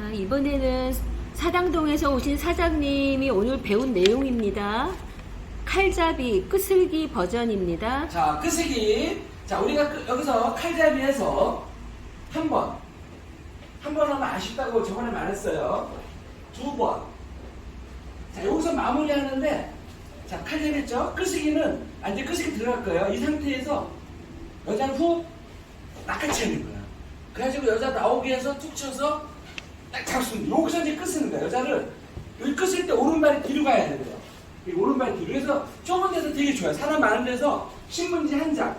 자, 이번에는 사당동에서 오신 사장님이 오늘 배운 내용입니다. 칼잡이, 끄슬기 버전입니다. 자, 끄시기. 자, 우리가 끄- 여기서 칼잡이에서 한 번. 한 번 하면 아쉽다고 저번에 말했어요. 두 번. 자, 여기서 마무리 하는데, 자, 칼잡이 했죠? 끄시기는, 아, 이제 끄시기 들어갈 거예요. 이 상태에서 여자를 훅 낚아채는 거야. 그래가지고 여자 나오게 해서 툭 쳐서 딱 잡습니다. 여기서 이제 끄시는 거야. 여자를. 여기 끄실 때 오른발이 뒤로 가야 돼요. 이 오른발 뒤로. 그래서 좁은 데서 되게 좋아요. 사람 많은 데서 신문지 한 장,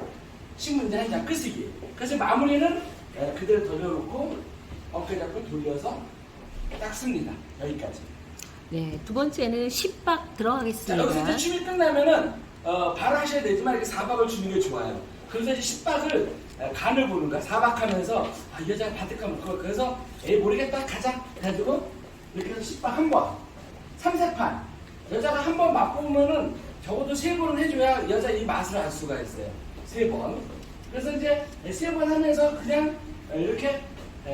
신문지 한장 끄시기. 그래서 마무리는 예, 그대로 돌려놓고 어깨 잡고 돌려서 딱 씁니다. 여기까지. 네, 두 번째는 10박 자, 여기서 들어가겠습니다. 이제 춤이 끝나면은 어, 바로 하셔야 되지만 이렇게 사박을 주는 게 좋아요. 그래서 이제 10박을 간을 보는 거야. 사박하면서 아, 이 여자가 받을까면 그거 그래서 에이 모르겠다 가자 해가지고 이렇게 해서 10박 한 번. 삼세판 여자가 한 번 맛보면은 적어도 세 번은 해줘야 여자 이 맛을 알 수가 있어요. 세 번. 그래서 이제 세 번 하면서 그냥 이렇게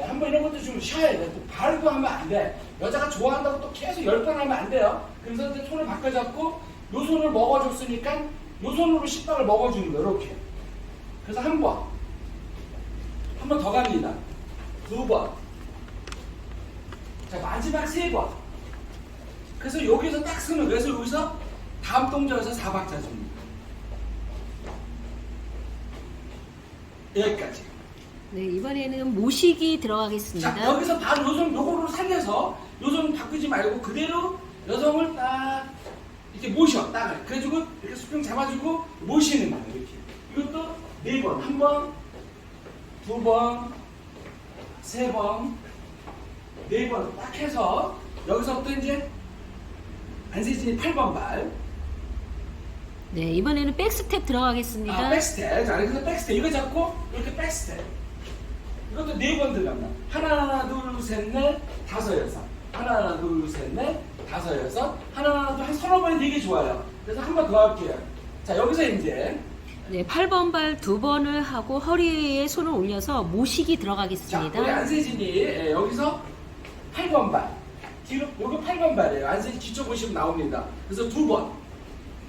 한 번 이런 것도 좀 쉬어야 돼. 또 바르고 하면 안 돼. 여자가 좋아한다고 또 계속 열 번 하면 안 돼요. 그래서 이제 손을 바꿔잡고 요 손을 먹어줬으니까 요 손으로 식빵을 먹어주는 거예요. 이렇게. 그래서 한 번. 한 번 더 갑니다. 두 번. 자, 마지막 세 번. 그래서 여기서 딱 쓰는. 그래서 여기서 다음 동작에서 사박자 줍니다. 여기까지. 네, 이번에는 모시기 자, 들어가겠습니다. 여기서 바로 요손 요거로 살려서 요손 바꾸지 말고 그대로 여성을 딱 이렇게 모셔 딱 그래가지고 이렇게 수평 잡아주고 모시는 거예요 이렇게 이것도 네 번 한 번 두 번 세 번 네 번 딱 해서 여기서부터 이제 안세진이 8번 발 네, 이번에는 백스텝 들어가겠습니다. 아, 백스텝. 자, 그래서 백스텝. 이거 잡고, 이렇게 백스텝. 이것도 네 번 들어갑니다. 하나, 둘, 셋, 넷, 다섯, 여섯. 하나, 둘, 셋, 넷, 다섯, 여섯. 하나, 둘, 한 서너 번이 되게 좋아요. 그래서 한 번 더 할게요. 자, 여기서 이제, 네, 8번 발 두 번을 하고 허리에 손을 올려서 모시기 자, 들어가겠습니다. 우리 안세진이 예, 여기서 8번 발. 뒤로, 요거 8번 발이에요. 안세진 뒤쪽 보시면 나옵니다. 그래서 두 번.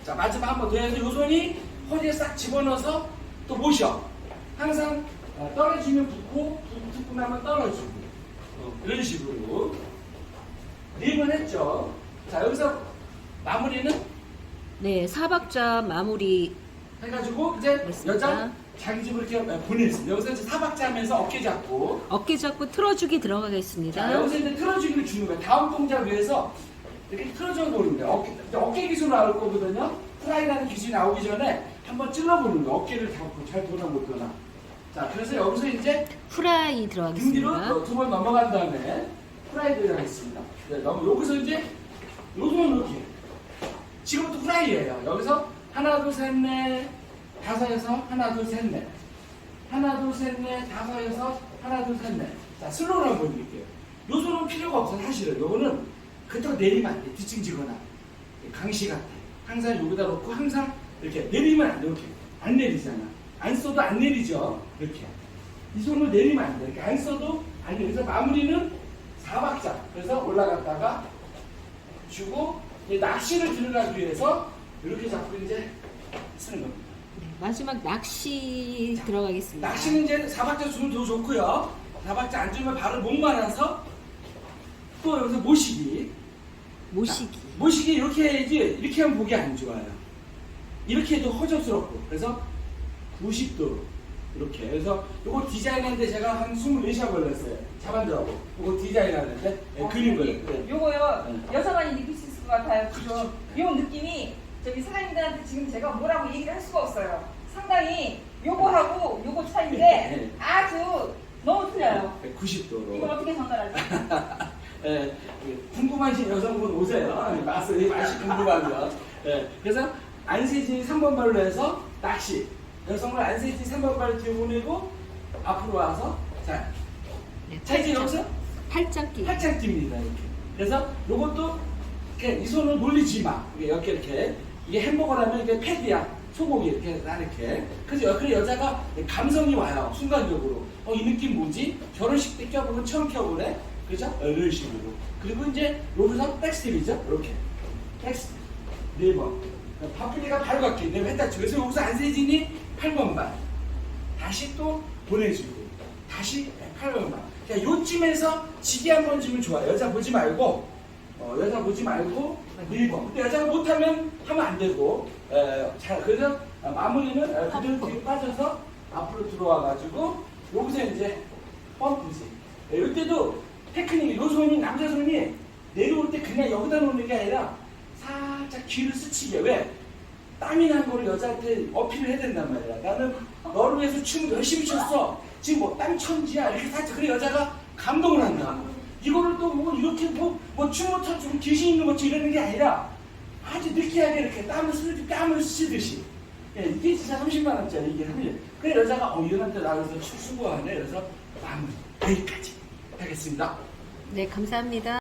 자, 마지막 한 번 더 해서 요 손이 허리에 싹 집어넣어서 또 모셔. 항상 어, 떨어지면 붙고, 붙- 붙고 나면 떨어지고. 어, 이런 식으로. 네번 했죠. 자, 여기서 마무리는 네, 사박자 마무리 해가지고 이제. 여자 자기 집으로 이렇게 보냈습니다. 여기서 이제 사박자 하면서 어깨 잡고 어깨 잡고 틀어주기 자, 들어가겠습니다. 여기서 이제 틀어주기를 주는 거예요. 다음 동작 위해서 이렇게 틀어줘 보는 거예요. 어깨, 어깨 기술 나올 거거든요. 프라이라는 기술이 나오기 전에 한번 찔러보는 거예요. 어깨를 잡고 잘 도나 못 도나. 자, 그래서 여기서 이제 뒤로 들어가겠습니다. 두번 넘어간 다음에 프라이드를 하겠습니다. 네, 너무 여기서 이제 요 손을 이렇게. 지금부터 프라이예요. 여기서 하나, 둘, 셋, 넷, 다섯, 여섯, 하나, 둘, 셋, 넷. 하나, 둘, 셋, 넷, 다섯, 여섯, 하나, 둘, 셋, 넷. 자, 슬로우로 한번 보여드릴게요. 요 손은 필요가 없어, 사실은. 요거는 그때가 내리면 안 돼. 뒤찡지거나. 강시 같아. 항상 여기다 놓고 항상 이렇게 내리면 안 돼. 이렇게. 안 내리잖아. 안 써도 안 내리죠. 이렇게. 이 손을 내리면 안 돼. 이렇게 안 써도 안 내리. 그래서 마무리는 사박자. 그래서 올라갔다가 주고 낚시를 들어가기 위해서 이렇게 잡고 이제 쓰는 겁니다. 네, 마지막 낚시 들어가겠습니다. 낚시는 이제 사박자 주면 더 좋고요. 사박자 안 주면 바로 목 말아서 또 여기서 모시기. 모시기. 모시기 이렇게 해야지 이렇게 하면 보기 안 좋아요. 이렇게 해도 허접스럽고 그래서 90도로 이렇게 그래서 이거 디자인하는데 제가 한 24시간 걸렸어요. 잡아들라고 이거 디자인하는데 네, 그린 거예요. 네. 요거요 네. 여자만이 느낄 수 있을 것 같아요 지금 그렇죠. 요 느낌이 저기 사장님들한테 지금 제가 뭐라고 얘기를 할 수가 없어요 상당히 요거하고 요거 차이인데 네. 아주 너무 틀려요 네, 이걸 90도로. 어떻게 전달하지? 예, 궁금하신 여성분 오세요. 맛이 맛이 궁금하면. 예, 그래서 안세진이 3번 발로 해서 낚시. 여성을 안세진이 3번 발로 뒤로 보내고 앞으로 와서 자, 네, 자 이제 여기서 팔짱 끼. 팔짱 낍니다 이렇게. 그래서 요것도 이렇게 이 손을 놀리지 마. 이게 이렇게 이렇게 이게 햄버거라면 이게 패디야. 소고기 이렇게 나 이렇게. 그래서 여, 그래 여자가 감성이 와요 순간적으로. 어 이 느낌 뭐지? 결혼식 때 껴보면 처음 껴보네. 그죠? 어, 이런 식으로. 그리고 이제 여기서 백스텝이죠. 이렇게. 백스텝. 네 번. 바쁘니까 바로 갈게. 내가 했다 쳐. 그래서 여기서 안세진이 8번만. 다시 또 보내주고. 다시 8번만. 자, 요쯤에서 지게 한번 주면 좋아. 여자 보지 말고. 어, 여자 보지 말고 1번. 근데 여자가 못하면 하면 안 되고. 에, 자, 그래서 마무리는 에, 그대로 뒤로 빠져서 앞으로 들어와가지고 여기서 이제 펌프지. 예, 이때도 테크닉이 요 손이 남자 손이 내려올 때 그냥 여기다 놓는 게 아니라 살짝 뒤를 스치게 왜? 땀이 난 거를 여자한테 어필을 해야 된단 말이야. 나는 너를 위해서 춤을 열심히 췄어. 지금 뭐 땀 천지야. 이렇게 살짝 그래 여자가 감동을 한다. 이거를 또 뭐 이렇게 뭐, 뭐 춤을 춰주고 귀신 있는 것처럼 이러는 게 아니라 아주 느끼하게 이렇게 땀을 쓰 땀을 쓰듯이. 예, 이게 진짜 30만 원짜리 이게 하면 그래 여자가 어데 나가서 춤 수고하네. 그래서 마무리 여기까지 하겠습니다. 네, 감사합니다.